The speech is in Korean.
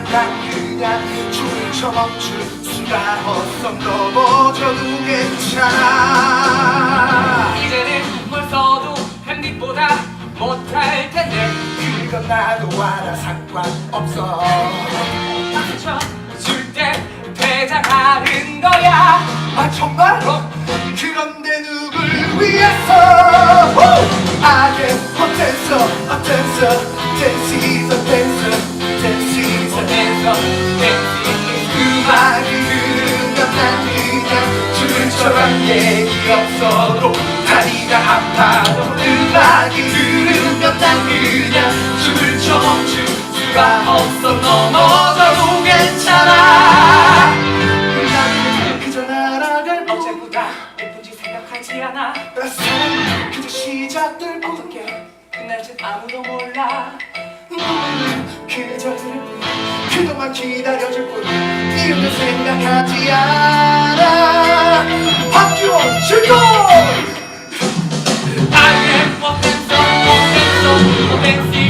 난 그냥 춤을 춰 멈출 수가 없어. 넘어져도 괜찮아. 이제는 벌써도 햄릿보다 못할 텐데. 그건 나도 알아. 상관없어. 박수 쳐줄때 되자가는 거야. 아 정말? 그런데 누굴 위해서? I am a dancer, a dancer Dance is a dancer, 난 그냥 춤을 춰란 얘기 없어도 다리가 아파도 음악이 흐르면 난 그냥 춤을 춰. 멈출 수가 없어 넘어져도 괜찮아. 그저 날아갈 뿐 어제보다 예쁜지 생각하지 않아. 사랑은 그저 시작될 뿐 어떻게 끝날지 아무도 몰라. 그저 그동안 기다려줄 뿐 이유는 생각하지 않아 박지원 출동! I am what dancer, what dancer, what dancing,